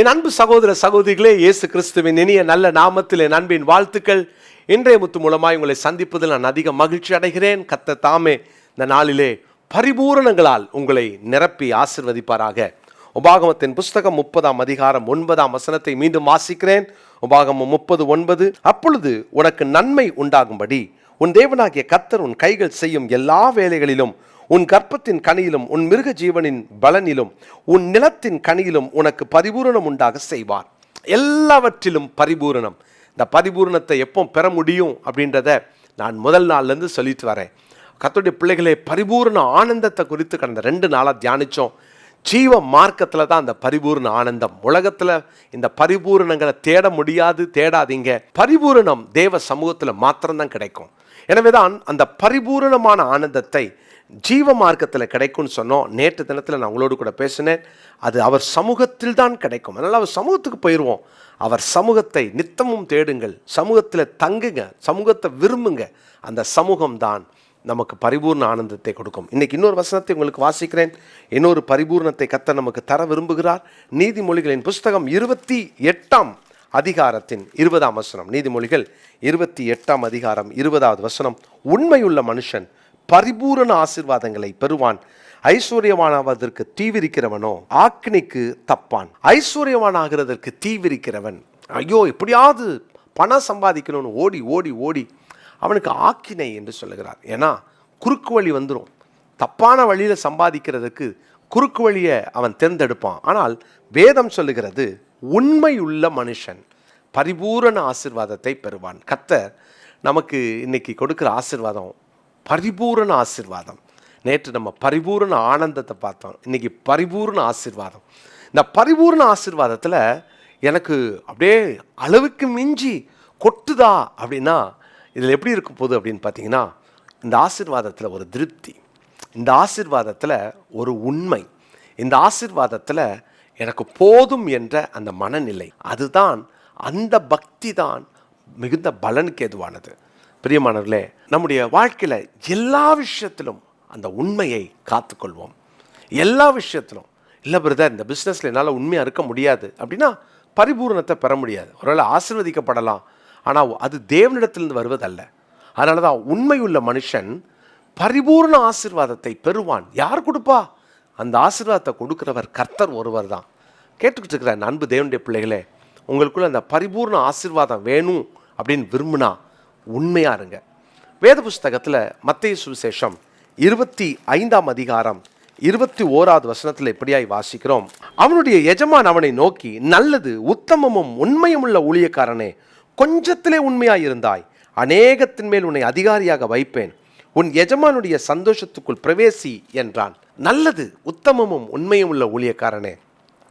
என் அன்பு சகோதர சகோதரிகளே இயேசு கிறிஸ்துவின் இனிய நல்ல நாமத்தில் என் அன்பின் வாழ்த்துக்கள். இன்றைய முத்து மூலமாய் உங்களை சந்திப்பதில் நான் அதிக மகிழ்ச்சி அடைகிறேன். கத்த தாமே இந்த நாளிலே பரிபூரணங்களால் உங்களை நிரப்பி ஆசிர்வதிப்பாராக. உபாகமத்தின் புஸ்தகம் முப்பதாம் அதிகாரம் ஒன்பதாம் வசனத்தை மீண்டும் வாசிக்கிறேன். உபாகமம் முப்பது ஒன்பது அப்பொழுது உனக்கு நன்மை உண்டாகும்படி உன் தேவனாகிய கத்தர் உன் கைகள் செய்யும் எல்லா வேலைகளிலும் உன் கற்பத்தின் கனியிலும் உன் மிருக ஜீவனின் பலனிலும் உன் நிலத்தின் கனியிலும் உனக்கு பரிபூரணம் உண்டாக செய்வார். எல்லாவற்றிலும் பரிபூரணம். இந்த பரிபூரணத்தை எப்போ பெற முடியும் அப்படின்றத நான் முதல் நாள்லேருந்து சொல்லிட்டு வரேன். கத்தோடைய பிள்ளைகளே பரிபூரண ஆனந்தத்தை குறித்து கடந்த ரெண்டு நாளாக தியானித்தோம் ஜீவ மார்க்கத்தில் தான் அந்த பரிபூரண ஆனந்தம். உலகத்தில் இந்த பரிபூரணங்களை தேட முடியாது தேடாதீங்க. பரிபூரணம் தேவ சமூகத்தில் மாத்திரம்தான் கிடைக்கும். எனவே தான் அந்த பரிபூரணமான ஆனந்தத்தை ஜீவ மார்க்கத்தில் கிடைக்கும்னு சொன்னோம். நேற்று தினத்தில் நான் உங்களோடு கூட பேசினேன். அது அவர் சமூகத்தில் தான் கிடைக்கும். அதனால் அவர் சமூகத்துக்கு போயிடுவோம் அவர் சமூகத்தை நித்தமும் தேடுங்கள். சமூகத்தில் தங்குங்க. சமூகத்தை விரும்புங்க. அந்த சமூகம் தான் நமக்கு பரிபூர்ண ஆனந்தத்தை கொடுக்கும். இன்னைக்கு இன்னொரு வசனத்தை உங்களுக்கு வாசிக்கிறேன். இன்னொரு பரிபூர்ணத்தை கத்த நமக்கு தர விரும்புகிறார். நீதிமொழிகளின் புஸ்தகம் இருபத்தி எட்டாம் அதிகாரத்தின் இருபதாம் வசனம். நீதிமொழிகள் இருபத்தி எட்டாம் அதிகாரம் இருபதாவது வசனம். உண்மையுள்ள மனுஷன் பரிபூரண ஆசிர்வாதங்களை பெறுவான். ஐஸ்வர்யவானாவதற்கு தீவிரிக்கிறவனோ ஆக்கினிக்கு தப்பான். ஐஸ்வர்யவானாகிறதற்கு தீவிரிக்கிறவன். ஐயோ எப்படியாவது பணம் சம்பாதிக்கணும்னு ஓடி ஓடி ஓடி அவனுக்கு ஆக்கினை என்று சொல்லுகிறார். ஏன்னா குறுக்கு வழி வந்துடும் தப்பான வழியில் சம்பாதிக்கிறதுக்கு குறுக்கு வழியை அவன் தேர்ந்தெடுப்பான். ஆனால் வேதம் சொல்லுகிறது உண்மையுள்ள மனுஷன் பரிபூரண ஆசிர்வாதத்தை பெறுவான். கத்தர் நமக்கு இன்னைக்கு கொடுக்குற ஆசிர்வாதம் பரிபூரண ஆசிர்வாதம். நேற்று நம்ம பரிபூரண ஆனந்தத்தை பார்த்தோம். இன்னைக்கு பரிபூரண ஆசிர்வாதம். இந்த பரிபூரண ஆசிர்வாதத்தில் எனக்கு அப்படியே அளவுக்கு மிஞ்சி கொட்டுதா அப்படின்னா இதில் எப்படி இருக்க போகுது அப்படின்னு பார்த்தீங்கன்னா இந்த ஆசிர்வாதத்தில் ஒரு திருப்தி. இந்த ஆசிர்வாதத்தில் ஒரு உண்மை. இந்த ஆசிர்வாதத்தில் எனக்கு போதும் என்ற அந்த மனநிலை. அதுதான் அந்த பக்தி தான் மிகுந்த பலனுக்கு எதுவானது பிரியமானவர்களே நம்முடைய வாழ்க்கையில் எல்லா விஷயத்திலும் அந்த உண்மையை காத்துக்கொள்வோம். எல்லா விஷயத்திலும். இல்லை பிரதர் இந்த பிஸ்னஸில் என்னால் உண்மையாக இருக்க முடியாது. அப்படின்னா பரிபூரணத்தை பெற முடியாது. ஒருவேளை ஆசிர்வதிக்கப்படலாம். ஆனால் அது தேவனிடத்திலிருந்து வருவதல்ல. அதனால தான் உண்மையுள்ள மனுஷன் பரிபூர்ண ஆசிர்வாதத்தை பெறுவான். யார் கொடுப்பா? அந்த ஆசீர்வாதத்தை கொடுக்குறவர் கர்த்தர் ஒருவர் தான். கேட்டுக்கிட்டு இருக்கிற அன்பு தேவனுடைய பிள்ளைகளே உங்களுக்குள்ள அந்த பரிபூர்ண ஆசீர்வாதம் வேணும் அப்படின்னு விரும்புனா உண்மையா இருங்க. வேத புஸ்தகத்தில் மத்திய சுவிசேஷம் இருபத்தி ஐந்தாம் அதிகாரம் இருபத்தி ஓராவது வசனத்தில் எப்படியாய் வாசிக்கிறோம். அவனுடைய எஜமான் அவனை நோக்கி நல்லது உத்தமமும் உண்மையும் உள்ள ஊழியக்காரனே கொஞ்சத்திலே உண்மையாய் இருந்தாய். அநேகத்தின் மேல் உன்னை அதிகாரியாக வைப்பேன். உன் எஜமானுடைய சந்தோஷத்துக்குள் பிரவேசி என்றான். நல்லது உத்தமமும் உண்மையும் உள்ள ஊழியக்காரனே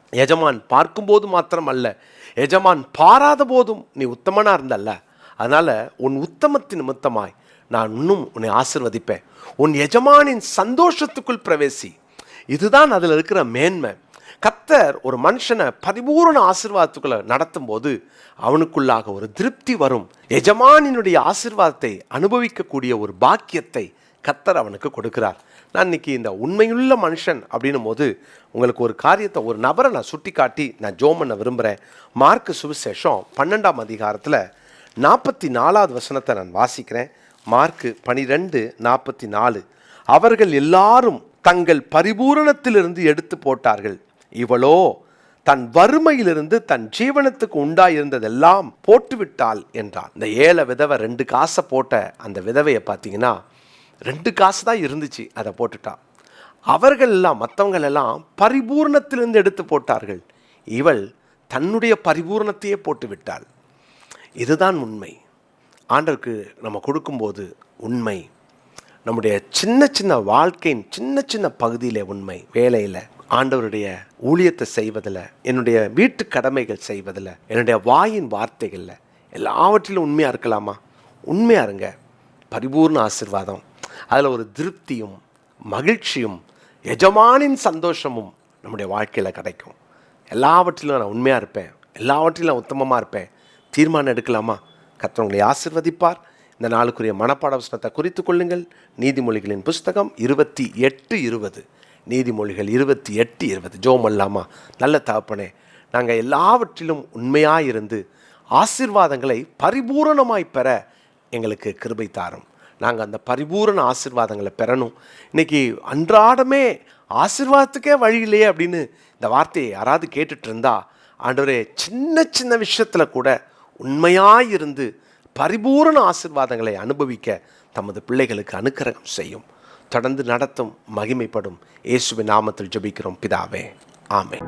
எஜமான் பார்க்கும்போது மாத்திரம் அல்ல எஜமான் பாராத போதும் நீ உத்தமனா இருந்தல்ல. அதனால் உன் உத்தமத்தின் நிமித்தமாய் நான் இன்னும் உன்னை ஆசிர்வதிப்பேன். உன் எஜமானின் சந்தோஷத்துக்குள் பிரவேசி. இதுதான் அதில் இருக்கிற மேன்மை. கத்தர் ஒரு மனுஷனை பரிபூர்ண ஆசிர்வாதத்துக்குள்ள நடத்தும் போது அவனுக்குள்ளாக ஒரு திருப்தி வரும். எஜமானினுடைய ஆசிர்வாதத்தை அனுபவிக்கக்கூடிய ஒரு பாக்கியத்தை கத்தர் அவனுக்கு கொடுக்கிறார். நான் இன்னைக்கு இந்த உண்மையுள்ள மனுஷன் அப்படின்னும் போது உங்களுக்கு ஒரு காரியத்தை ஒரு நபரை நான் சுட்டி காட்டி நான் ஜோம் பண்ண விரும்புகிறேன் மார்க் சுவிசேஷம் பன்னெண்டாம் அதிகாரத்தில் நாற்பத்தி நாலாவது வசனத்தை நான் வாசிக்கிறேன். மார்க்கு பனிரெண்டு நாற்பத்தி நாலு. அவர்கள் எல்லாரும் தங்கள் பரிபூரணத்திலிருந்து எடுத்து போட்டார்கள். இவளோ தன் வறுமையிலிருந்து தன் ஜீவனத்துக்கு உண்டாயிருந்ததெல்லாம் போட்டுவிட்டாள் என்றான். இந்த ஏழை விதவை ரெண்டு காசை போட்ட அந்த விதவையை பார்த்தீங்கன்னா ரெண்டு காசு தான் இருந்துச்சு அதை போட்டுட்டா. அவர்கள் எல்லாம் மற்றவங்களெல்லாம் பரிபூர்ணத்திலிருந்து எடுத்து போட்டார்கள். இவள் தன்னுடைய பரிபூர்ணத்தையே போட்டு விட்டாள் இதுதான் உண்மை. ஆண்டருக்கு நம்ம கொடுக்கும்போது உண்மை. நம்முடைய சின்ன சின்ன வாழ்க்கையின் சின்ன சின்ன பகுதியில் உண்மை. வேலையில் ஆண்டவருடைய ஊழியத்தை செய்வதில் என்னுடைய வீட்டு கடமைகள் செய்வதில் என்னுடைய வாயின் வார்த்தைகளில் எல்லாவற்றிலும் உண்மையாக இருக்கலாமா? உண்மையாக இருங்க. பரிபூர்ண ஆசிர்வாதம். அதில் ஒரு திருப்தியும் மகிழ்ச்சியும் எஜமானின் சந்தோஷமும் நம்முடைய வாழ்க்கையில் கிடைக்கும். எல்லாவற்றிலும் நான் உண்மையாக இருப்பேன். எல்லாவற்றிலும் நான் உத்தமமாக இருப்பேன். தீர்மானம் எடுக்கலாமா? கத்தவங்களை ஆசிர்வதிப்பார். இந்த நாளுக்குரிய மனப்பாட வசனத்தை குறித்து கொள்ளுங்கள். நீதிமொழிகளின் புஸ்தகம் இருபத்தி எட்டு இருபது. நீதிமொழிகள் இருபத்தி எட்டு இருபது. ஜோம் அல்லாமா நல்ல தகப்பனே நாங்கள் எல்லாவற்றிலும் உண்மையாக இருந்து ஆசீர்வாதங்களை பரிபூரணமாய் பெற எங்களுக்கு கிருபை தாரும். நாங்கள் அந்த பரிபூரண ஆசீர்வாதங்களை பெறணும். இன்னைக்கு அன்றாடமே ஆசிர்வாதத்துக்கே வழி இல்லையே அப்படின்னு இந்த வார்த்தையை யாராவது கேட்டுட்டு இருந்தா ஆண்டவரே சின்ன சின்ன விஷயத்தில் கூட உண்மையாயிருந்து பரிபூரண ஆசிர்வாதங்களை அனுபவிக்க தமது பிள்ளைகளுக்கு அனுக்கிரகம் செய்யும். தொடர்ந்து நடத்தும் மகிமைப்படும் இயேசுவின் நாமத்தில் ஜபிக்கிறோம். பிதாவே ஆமே